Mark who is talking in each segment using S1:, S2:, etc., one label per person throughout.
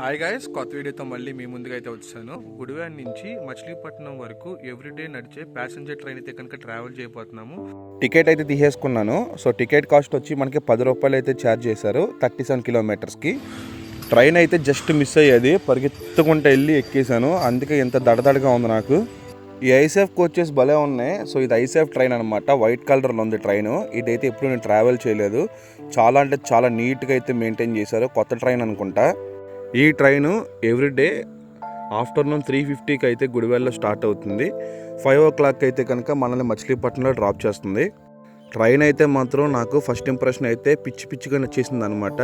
S1: Hi guys కొత్త వీడియోతో మళ్ళీ మీ ముందుగా అయితే వచ్చాను. గుడివాడ నుంచి మచిలీపట్నం వరకు ఎవ్రీడే నడిచే ప్యాసింజర్ ట్రైన్ అయితే కనుక ట్రావెల్ చేయబోతున్నాము.
S2: టికెట్ అయితే తీసేసుకున్నాను. సో టికెట్ కాస్ట్ వచ్చి మనకి పది రూపాయలు అయితే ఛార్జ్ చేశారు. థర్టీ సెవెన్ కిలోమీటర్స్కి ట్రైన్ అయితే జస్ట్ మిస్ అయ్యేది. పరిగెత్తుకుంటూ వెళ్ళి ఎక్కేసాను అందుకే ఎంత దడదడగా ఉంది నాకు. ఈ ఐసెఫ్ కోచెస్ భలే ఉన్నాయి. సో ఇది ఐసెఫ్ ట్రైన్ అనమాట వైట్ కలర్లో ఉంది ట్రైన్ ఇదైతే ఎప్పుడు నేను ట్రావెల్ చేయలేదు. చాలా అంటే చాలా నీట్గా అయితే మెయింటైన్ చేశారు. కొత్త ట్రైన్ అనుకుంటా. ఈ ట్రైన్ ఎవ్రీడే ఆఫ్టర్నూన్ త్రీ ఫిఫ్టీకి అయితే గుడివెల్లో స్టార్ట్ అవుతుంది. ఫైవ్ ఓ క్లాక్ అయితే కనుక మనల్ని మచిలీపట్నంలో డ్రాప్ చేస్తుంది. ట్రైన్ అయితే మాత్రం నాకు ఫస్ట్ ఇంప్రెషన్ అయితే పిచ్చి పిచ్చిగా నచ్చేసింది అనమాట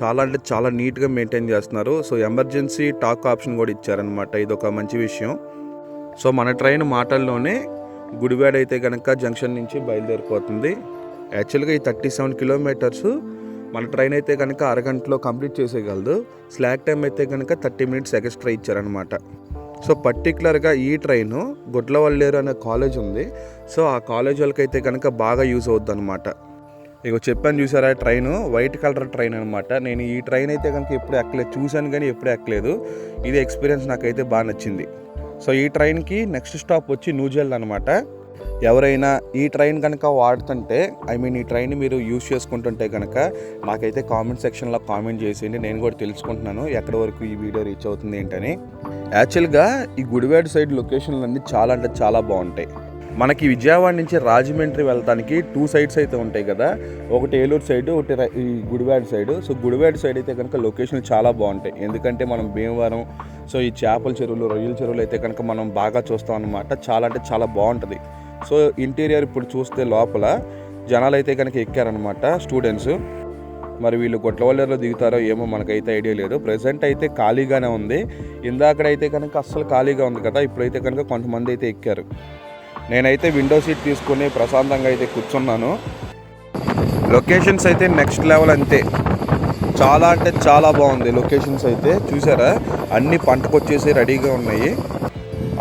S2: చాలా అంటే చాలా నీట్గా మెయింటైన్ చేస్తున్నారు. సో ఎమర్జెన్సీ టాక్ ఆప్షన్ కూడా ఇచ్చారనమాట. ఇది ఒక మంచి విషయం. సో మన ట్రైన్ మాటల్లోనే గుడివాడ అయితే కనుక జంక్షన్ నుంచి బయలుదేరిపోతుంది. యాక్చువల్గా ఈ థర్టీ సెవెన్ కిలోమీటర్స్ మన ట్రైన్ అయితే కనుక అరగంటలో కంప్లీట్ చేసేయగలదు. స్లాక్ టైం అయితే కనుక థర్టీ మినిట్స్ ఎక్స్ట్రా ఇచ్చారనమాట సో పర్టికులర్గా ఈ ట్రైను గుడ్లవల్లేరు అనే కాలేజ్ ఉంది. సో ఆ కాలేజ్ వాళ్ళకి అయితే కనుక బాగా యూజ్ అవుద్ది అనమాట ఇక చెప్పాను చూసారా ట్రైన్ వైట్ కలర్ ట్రైన్ అనమాట నేను ఈ ట్రైన్ అయితే కనుక ఎప్పుడు ఎక్కలేదు. చూశాను కానీ ఎప్పుడు ఎక్కలేదు. ఇది ఎక్స్పీరియన్స్ నాకైతే బాగా నచ్చింది. సో ఈ ట్రైన్కి నెక్స్ట్ స్టాప్ వచ్చి న్యూజెల్ అనమాట ఎవరైనా ఈ ట్రైన్ కనుక వాడుతుంటే ఐ మీన్ ఈ ట్రైన్ మీరు యూస్ చేసుకుంటుంటే కనుక నాకైతే కామెంట్ సెక్షన్లో కామెంట్ చేసేయండి. నేను కూడా తెలుసుకుంటున్నాను ఎక్కడి వరకు ఈ వీడియో రీచ్ అవుతుంది ఏంటని. యాక్చువల్గా ఈ గుడివాడ సైడ్ లొకేషన్లు అన్నీ చాలా అంటే చాలా బాగుంటాయి. మనకి విజయవాడ నుంచి రాజమండ్రి వెళ్ళడానికి టూ సైడ్స్ అయితే ఉంటాయి కదా. ఒకటి ఏలూరు సైడ్ ఒకటి ఈ Gudivada side so Gudivada side అయితే కనుక లొకేషన్లు చాలా బాగుంటాయి. ఎందుకంటే మనం భీమవరం సో ఈ చేపల చెరువులు రొయ్యల చెరువులు అయితే కనుక మనం బాగా చూస్తాం అనమాట చాలా అంటే చాలా బాగుంటుంది. సో ఇంటీరియర్ ఇప్పుడు చూస్తే లోపల జనాలు అయితే కనుక ఎక్కారనమాట స్టూడెంట్స్ మరి వీళ్ళు గొట్లవల్లెలో దిగుతారో ఏమో మనకైతే ఐడియా లేదు. ప్రజెంట్ అయితే ఖాళీగానే ఉంది. ఇందాకడైతే కనుక అస్సలు ఖాళీగా ఉంది కదా ఇప్పుడైతే కనుక కొంతమంది అయితే ఎక్కారు. నేనైతే విండో సీట్ తీసుకొని ప్రశాంతంగా అయితే కూర్చున్నాను. లొకేషన్స్ అయితే నెక్స్ట్ లెవెల్ అంతే. చాలా అంటే చాలా బాగుంది లొకేషన్స్ అయితే. చూసారా? అన్ని పంటకు వచ్చేసి రెడీగా ఉన్నాయి.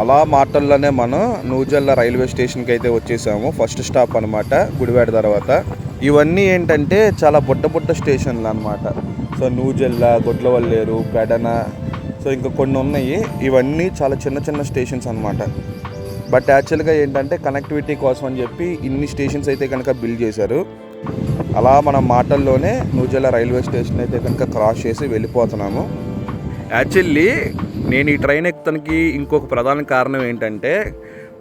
S2: అలా మాటల్లోనే మనం నూజల్ల రైల్వే స్టేషన్కి అయితే వచ్చేసాము. ఫస్ట్ స్టాప్ అనమాట గుడివాడ తర్వాత. ఇవన్నీ ఏంటంటే చాలా బుట్ట బుట్ట స్టేషన్లు అనమాట సో నూజల్ల గొడ్లవల్లేరు పెడన సో ఇంకా కొన్ని ఉన్నాయి. ఇవన్నీ చాలా చిన్న చిన్న స్టేషన్స్ అనమాట బట్ యాక్చువల్గా ఏంటంటే కనెక్టివిటీ కోసం అని చెప్పి ఇన్ని స్టేషన్స్ అయితే కనుక బిల్డ్ చేశారు. అలా మన మాటల్లోనే నూజల్ల రైల్వే స్టేషన్ అయితే కనుక క్రాస్ చేసి వెళ్ళిపోతున్నాము. యాక్చువల్లీ నేను ఈ ట్రైన్ ఎక్కుతానికి ఇంకొక ప్రధాన కారణం ఏంటంటే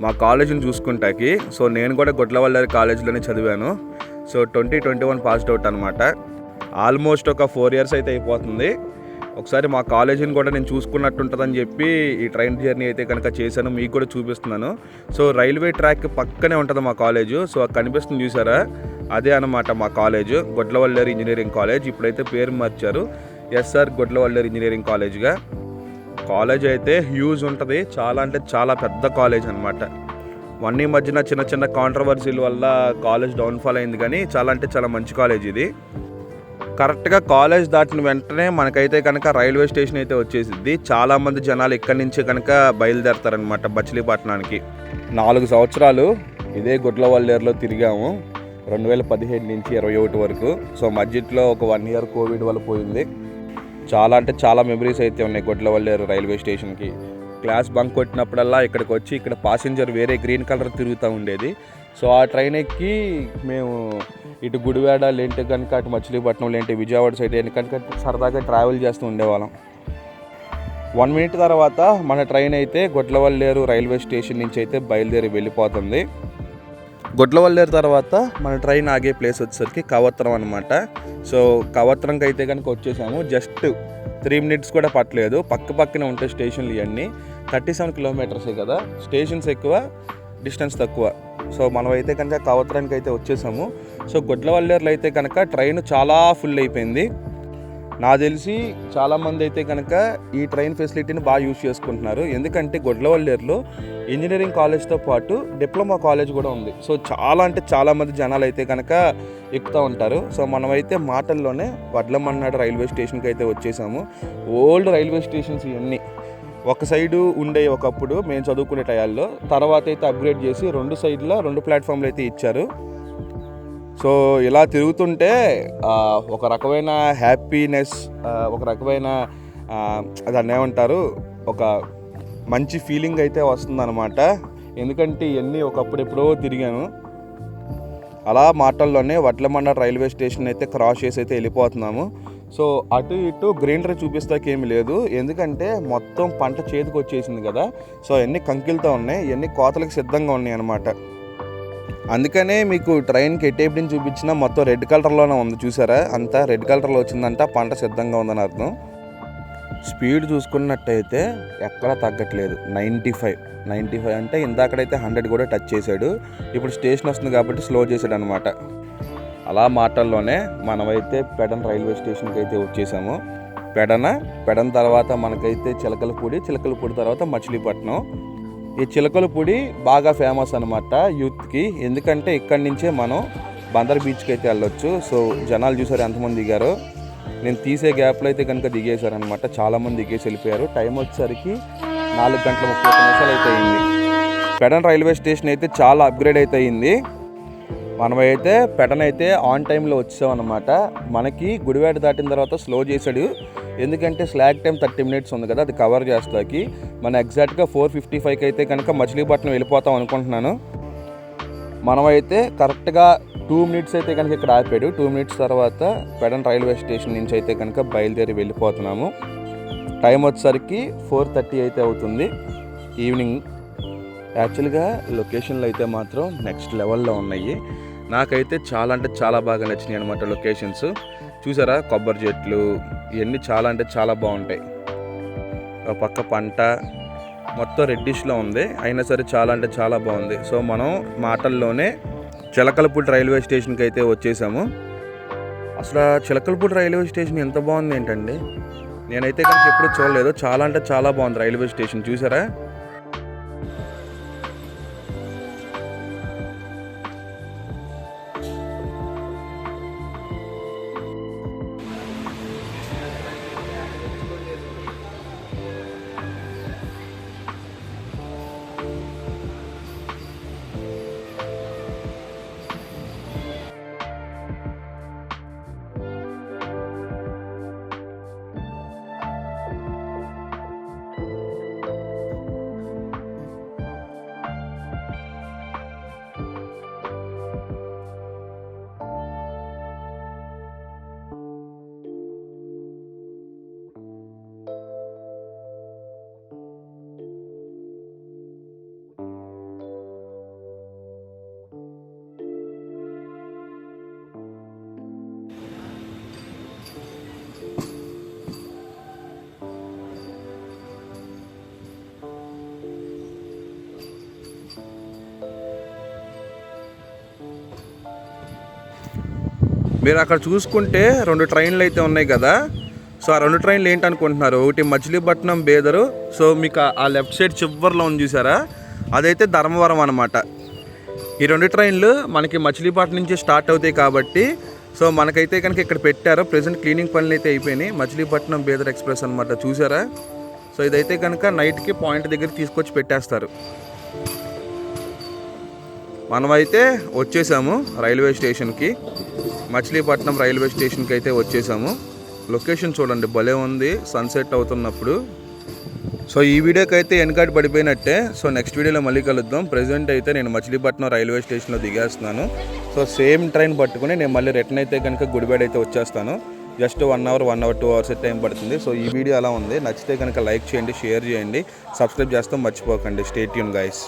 S2: మా కాలేజీని చూసుకుంటాకి. సో నేను కూడా గొడ్లవల్లారి కాలేజీలోనే చదివాను. So twenty twenty one passed out అనమాట ఆల్మోస్ట్ ఒక ఫోర్ ఇయర్స్ అయితే అయిపోతుంది. ఒకసారి మా కాలేజీని కూడా నేను చూసుకున్నట్టుంటుందని చెప్పి ఈ ట్రైన్ జర్నీ అయితే కనుక చేశాను. మీకు కూడా చూపిస్తున్నాను. సో రైల్వే ట్రాక్ పక్కనే ఉంటుంది మా కాలేజు. సో అది కనిపిస్తుంది చూసారా? అదే అనమాట మా కాలేజు. Gudlavalleru engineering college. ఇప్పుడైతే పేరు మార్చారు. ఎస్ఆర్ గొడ్లవల్లేరు ఇంజనీరింగ్ కాలేజ్గా. కాలేజ్ అయితే హ్యూజ్ ఉంటుంది. చాలా అంటే చాలా పెద్ద కాలేజ్ అనమాట వన్ ఈ మధ్యన చిన్న చిన్న కాంట్రవర్సీల వల్ల కాలేజ్ డౌన్ఫాల్ అయింది కానీ చాలా అంటే చాలా మంచి కాలేజ్ ఇది. కరెక్ట్గా కాలేజ్ దాటిన వెంటనే మనకైతే కనుక రైల్వే స్టేషన్ అయితే వచ్చేసింది చాలామంది జనాలు ఇక్కడి నుంచి కనుక బయలుదేరతారనమాట బచిలీపట్నానికి. నాలుగు సంవత్సరాలు ఇదే గుడ్లవల్లేరులో తిరిగాము. రెండు వేల పదిహేడు నుంచి ఇరవై ఒకటి వరకు. సో మధ్యలో ఒక వన్ ఇయర్ కోవిడ్ వల్ల పోయింది. చాలా అంటే చాలా మెమరీస్ అయితే ఉన్నాయి గొడ్లవల్లేరు రైల్వే స్టేషన్కి. క్లాస్ బంక్ కొట్టినప్పుడల్లా ఇక్కడికి వచ్చి ఇక్కడ పాసింజర్ వేరే గ్రీన్ కలర్ తిరుగుతూ ఉండేది. సో ఆ ట్రైన్ ఎక్కి మేము ఇటు గుడివాడ లేంటి కనుక అటు మచిలీపట్నం లేంటే విజయవాడ సైడ్ కనుక సరదాగా ట్రావెల్ చేస్తూ ఉండేవాళ్ళం. వన్ మినిట్ తర్వాత మన ట్రైన్ అయితే గొడ్లవల్లేరు రైల్వే స్టేషన్ నుంచి అయితే బయలుదేరి వెళ్ళిపోతుంది. గొడ్లవల్లేరు తర్వాత మన ట్రైన్ ఆగే ప్లేస్ వచ్చేసరికి కవత్రం అనమాట సో కవత్రంకి అయితే కనుక వచ్చేసాము. జస్ట్ త్రీ మినిట్స్ కూడా పట్టలేదు. పక్క పక్కనే ఉంటాయి స్టేషన్లు ఇవన్నీ. థర్టీ సెవెన్ కిలోమీటర్సే కదా? స్టేషన్స్ ఎక్కువ డిస్టెన్స్ తక్కువ. సో మనం అయితే కనుక కవత్రానికి అయితే వచ్చేసాము. సో గొడ్లవల్లేరులో అయితే కనుక ట్రైన్ చాలా ఫుల్ అయిపోయింది. నాకు తెలిసి చాలామంది అయితే కనుక ఈ ట్రైన్ ఫెసిలిటీని బాగా యూజ్ చేసుకుంటున్నారు. ఎందుకంటే గొడ్లవల్లేరులో ఇంజనీరింగ్ కాలేజ్తో పాటు డిప్లొమా కాలేజ్ కూడా ఉంది. సో చాలా అంటే చాలామంది జనాలు అయితే కనుక ఎక్కుతూ ఉంటారు. సో మనమైతే మాటల్లోనే వడ్లమన్నాడు రైల్వే స్టేషన్కి అయితే వచ్చేసాము. ఓల్డ్ రైల్వే స్టేషన్స్ ఇవన్నీ. ఒక సైడు ఉండే ఒకప్పుడు మేము చదువుకునే టయాల్లో తర్వాత అయితే అప్గ్రేడ్ చేసి రెండు సైడ్లో రెండు ప్లాట్ఫామ్లు అయితే ఇచ్చారు. సో ఇలా తిరుగుతుంటే ఒక రకమైన హ్యాపీనెస్ ఒక రకమైన దాన్ని ఏమంటారు ఒక మంచి ఫీలింగ్ అయితే వస్తుందన్నమాట. ఎందుకంటే ఇవన్నీ ఒకప్పుడు ఎప్పుడో తిరిగాను. అలా మాటల్లోనే వడ్లమండ రైల్వే స్టేషన్ అయితే క్రాస్ చేసి అయితే వెళ్ళిపోతున్నాము. సో అటు ఇటు గ్రీనరీ చూపిస్తాకి ఏమి లేదు. ఎందుకంటే మొత్తం పంట చేతికి వచ్చేసింది కదా. సో అవన్నీ కంకిలతో ఉన్నాయి. ఇవన్నీ కోతలకు సిద్ధంగా ఉన్నాయి అనమాట అందుకనే మీకు ట్రైన్కి ఎటేపుడిని చూపించినా మొత్తం రెడ్ కలర్లోనే ఉంది చూసారా? అంతా రెడ్ కలర్లో వచ్చిందంట పంట సిద్ధంగా ఉందని అర్థం. స్పీడ్ చూసుకున్నట్టయితే ఎక్కడా తగ్గట్లేదు. నైంటీ ఫైవ్ నైంటీ ఫైవ్ అంటే ఇందాకడైతే హండ్రెడ్ కూడా టచ్ చేశాడు. ఇప్పుడు స్టేషన్ వస్తుంది కాబట్టి స్లో చేశాడు అనమాట అలా మాటల్లోనే మనమైతే పెడన్ రైల్వే స్టేషన్కి అయితే వచ్చేసాము. పెడన పెడన్ తర్వాత మనకైతే చిలకలపూడి చిలకలపూడి తర్వాత మచిలీపట్నం. ఈ చిలకలపూడి బాగా ఫేమస్ అనమాట యూత్కి. ఎందుకంటే ఇక్కడి నుంచే మనం బందర్ బీచ్కి అయితే వెళ్ళొచ్చు. సో జనాలు చూసారు ఎంతమంది దిగారో. నేను తీసే గ్యాప్లో అయితే కనుక దిగేశారనమాట చాలామంది దిగేసి వెళ్ళిపోయారు. టైం వచ్చేసరికి నాలుగు గంటల ముప్పై నిమిషాలు అయితే అయింది. పెడన్ రైల్వే స్టేషన్ అయితే చాలా అప్గ్రేడ్ అయితే అయింది. మనమైతే పెడన్ అయితే ఆన్ టైంలో వచ్చామన్నమాట. మనకి గుడివాడ దాటిన తర్వాత స్లో చేశాడు. ఎందుకంటే స్లాగ్ టైం థర్టీ మినిట్స్ ఉంది కదా అది కవర్ చేస్తాకి. మన ఎగ్జాక్ట్గా ఫోర్ ఫిఫ్టీ ఫైవ్కి అయితే కనుక మచిలీపట్నం వెళ్ళిపోతాం అనుకుంటున్నాను. మనమైతే కరెక్ట్గా టూ మినిట్స్ అయితే కనుక ఇక్కడ ఆపాడు. టూ మినిట్స్ తర్వాత పెడన్ రైల్వే స్టేషన్ నుంచి అయితే కనుక బయలుదేరి వెళ్ళిపోతున్నాము. టైం వచ్చేసరికి ఫోర్ థర్టీ అయితే అవుతుంది. ఈవినింగ్ యాక్చువల్గా లొకేషన్లు అయితే మాత్రం నెక్స్ట్ లెవెల్లో ఉన్నాయి. నాకైతే చాలా అంటే చాలా బాగా నచ్చినాయి అనమాట లొకేషన్స్. చూసారా? కొబ్బరి చెట్లు ఇవన్నీ చాలా అంటే చాలా బాగుంటాయి. ఒక పక్క పంట మొత్తం రెడ్డిష్లో ఉంది. అయినా సరే చాలా అంటే చాలా బాగుంది. సో మనం మాటల్లోనే చిలకలపూడి రైల్వే స్టేషన్కి అయితే వచ్చేసాము. అసలు ఆ చిలకలపూడి రైల్వే స్టేషన్ ఎంత బాగుంది ఏంటండి? నేనైతే కనుక ఎప్పుడు చూడలేదు. చాలా అంటే చాలా బాగుంది రైల్వే స్టేషన్. చూసారా? మీరు అక్కడ చూసుకుంటే రెండు ట్రైన్లు అయితే ఉన్నాయి కదా. సో ఆ రెండు ట్రైన్లు ఏంటి అనుకుంటున్నారు ఒకటి మచిలీపట్నం బేదరు. సో మీకు ఆ- ఆ లెఫ్ట్ సైడ్ చివరిలో ఉంది చూసారా? అదైతే ధర్మవరం అనమాట ఈ రెండు ట్రైన్లు మనకి మచిలీపట్నం నుంచి స్టార్ట్ అవుతాయి కాబట్టి సో మనకైతే కనుక ఇక్కడ పెట్టారు. ప్రజెంట్ క్లీనింగ్ పనులు అయితే అయిపోయినాయి. మచిలీపట్నం బేదర్ ఎక్స్ప్రెస్ అనమాట చూసారా? సో ఇదైతే కనుక నైట్కి పాయింట్ దగ్గర తీసుకొచ్చి పెట్టేస్తారు. మనమైతే వచ్చేసాము రైల్వే స్టేషన్కి. మచిలీపట్నం రైల్వే స్టేషన్కి అయితే వచ్చేసాము. లొకేషన్ చూడండి భలే ఉంది సన్సెట్ అవుతున్నప్పుడు. సో ఈ వీడియోకి అయితే వెనకాటి పడిపోయినట్టే. సో నెక్స్ట్ వీడియోలో మళ్ళీ కలుద్దాం. ప్రజెంట్ అయితే నేను మచిలీపట్నం రైల్వే స్టేషన్లో దిగేస్తున్నాను. సో సేమ్ ట్రైన్ పట్టుకుని నేను మళ్ళీ రిటర్న్ అయితే కనుక గుడివాడ అయితే వచ్చేస్తాను. Just one hour one hour two hours time పడుతుంది. సో ఈ వీడియో అలా ఉంది. నచ్చితే కనుక లైక్ చేయండి షేర్ చేయండి. సబ్స్క్రైబ్ చేస్తాం మర్చిపోకండి. స్టేట్ యూన్ గైస్